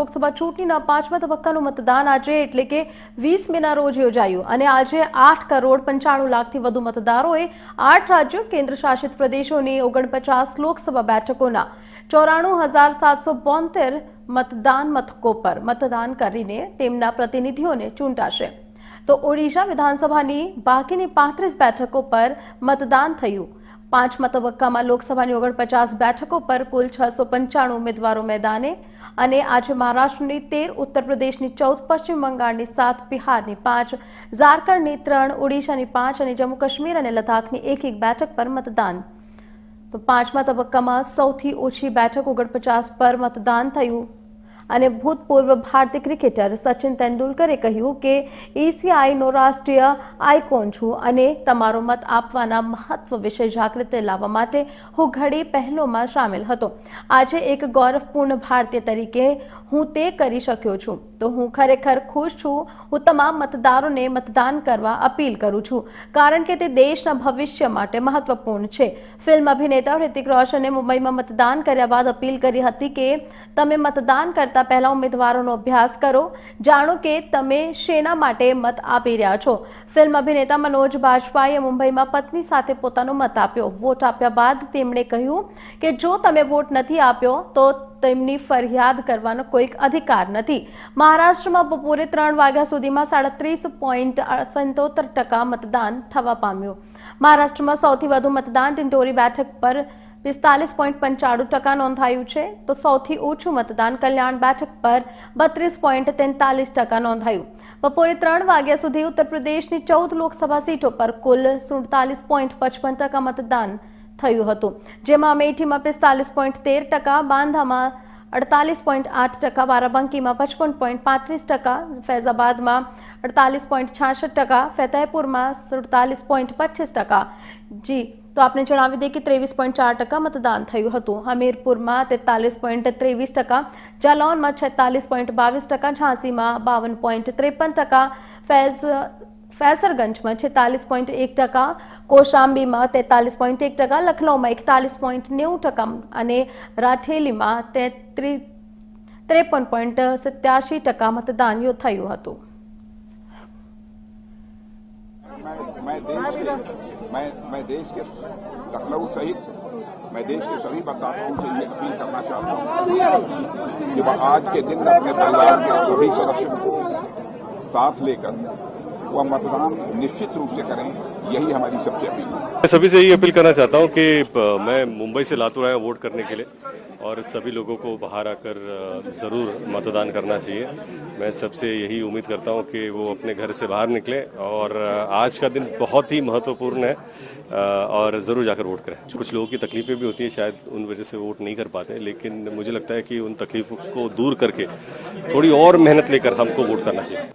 લોકસભા ચૂંટણીના પાંચમા તબક્કાનું મતદાન આજે એટલે કે વીસ રોજ યોજાયું અને આજે આઠ કરોડ પંચાણું લાખથી વધુ મતદારોએ આઠ રાજ્યો કેન્દ્ર શાસિત પ્રદેશોની ઓગણપચાસ લોકસભા બેઠકોના ચોરાણું હજાર સાતસો બોતેર મતદાન મથકો પર મતદાન કરીને તેમના પ્રતિનિધિઓને ચૂંટાશે. તો ઓડિશા વિધાનસભાની બાકીની પાંત્રીસ બેઠકો પર મતદાન થયું. પાંચમા તબક્કામાં લોકસભાની ઓગણપચાસ બેઠકો પર કુલ છસો પંચાણું ઉમેદવારો મેદાને અને આજે મહારાષ્ટ્રની તેર, ઉત્તર પ્રદેશની ચૌદ, પશ્ચિમ બંગાળની સાત, બિહારની પાંચ, ઝારખંડની ત્રણ, ઓડિશાની પાંચ અને જમ્મુ કાશ્મીર અને લદ્દાખની એક એક બેઠક પર મતદાન. તો પાંચમા તબક્કામાં સૌથી ઓછી બેઠક ઓગણપચાસ પર મતદાન થયું. અને ભૂતપૂર્વ ભારતીય ક્રિકેટર સચિન તેંડુલકરે કહ્યું કે એસીઆઈનો રાષ્ટ્રીય આઇકોન છું અને તમારો મત આપવાના મહત્વ વિશે જાગૃતિ લાવવા માટે હું ઘણી પહેલોમાં સામેલ હતો. આજે એક ગૌરવપૂર્ણ ભારતીય તરીકે હું તે કરી શક્યો છું. તો હું ખરેખર ખુશ છું. હું તમામ મતદારોને મતદાન કરવા અપીલ કરું છું. કારણ કે તે દેશના ભવિષ્ય માટે મહત્વપૂર્ણ છે. ફિલ્મ અભિનેતા ઋતિક રોશને મુંબઈમાં મતદાન કર્યા બાદ અપીલ કરી હતી કે તમે મતદાન કરતા પહેલા ઉમેદવારોનો અભ્યાસ કરો. જાણો કે તમે શેના માટે મત આપી રહ્યા છો. ફિલ્મ અભિનેતા મનોજ બાજપાઈએ મુંબઈમાં પત્ની સાથે પોતાનો મત આપ્યો. વોટ આપ્યા બાદ તેમણે કહ્યું કે જો તમે વોટ નથી આપ્યો, તો તેમની ફરિયાદ કરવાનો કોઈક અધિકાર નથી. મહારાષ્ટ્રમાં બપોરે ત્રણ વાગ્યા સુધીમાં સાડત્રીસ પોઈન્ટ સંતોતેર ટકા મતદાન થવા પામ્યું. મહારાષ્ટ્રમાં સૌથી વધુ મતદાન ટિંટોરી બેઠક પર પિસ્તાલીસ પોઈન્ટ પંચાણું ટકા નોંધાયું છે. તો સૌથી ઓછું મતદાન કલ્યાણ બેઠક પર બત્રીસ પોઈન્ટ તેતાલીસ ટકા નોંધાયું. બપોરે ત્રણ વાગ્યા સુધી ઉત્તર પ્રદેશની ચૌદ લોકસભા સીટો પર કુલ સુડતાલીસ પોઈન્ટ પચપન ટકા મતદાન થયું હતું. જેમાં અમેઠીમાં પિસ્તાલીસ પોઈન્ટ તેર ટકા, બાંધામાં અડતાલીસ પોઈન્ટ આઠ ટકા, બારાબંકીમાં પચપન પોઈન્ટ પાંત્રીસ ટકા, ફૈઝાબાદમાં અડતાલીસ પોઈન્ટ છાસઠ ટકા, ફતેહપુરમાં સુડતાલીસ પોઈન્ટ પચીસ ટકા. જી તો આપણે જણાવી દઈએ કે ત્રેવીસ પોઈન્ટ ચાર ટકા મતદાન થયું હતું. હમીરપુરમાં તેતાલીસ પોઈન્ટ ત્રેવીસ ટકા, જાલૌનમાં છેતાલીસ પોઈન્ટ બાવીસ ટકા, ઝાંસીમાં બાવન પોઈન્ટ ત્રેપન ટકા, ફૈઝ ફૈસરગંજમાં છેતાલીસ પોઈન્ટ એક ટકા કોશાંબીમાં તેતાલીસ પોઈન્ટ એક ટકા, લખનૌમાં એકતાલીસ પોઈન્ટ નેવું ટકા અને રાઠેલીમાં તેત્રી, ત્રેપન પોઈન્ટ સત્યાસી ટકા મતદાન થયું હતું. मैं मैं देश के लखनऊ सहित, मैं देश के सभी मतदाताओं से ये अपील करना चाहता हूँ कि वह आज के दिन अपने परिवार के सभी सदस्यों को साथ लेकर वह मतदान निश्चित रूप से करें, यही हमारी सबसे अपील है। मैं सभी से यही अपील करना चाहता हूँ कि मैं मुंबई से लातूर आया वोट करने के लिए। और सभी लोगों को बाहर आकर ज़रूर मतदान करना चाहिए। मैं सबसे यही उम्मीद करता हूँ कि वो अपने घर से बाहर निकले और आज का दिन बहुत ही महत्वपूर्ण है और ज़रूर जाकर वोट करें। कुछ लोगों की तकलीफ़ें भी होती हैं, शायद उन वजह से वोट नहीं कर पाते, लेकिन मुझे लगता है कि उन तकलीफ़ों को दूर करके थोड़ी और मेहनत लेकर हमको वोट करना चाहिए।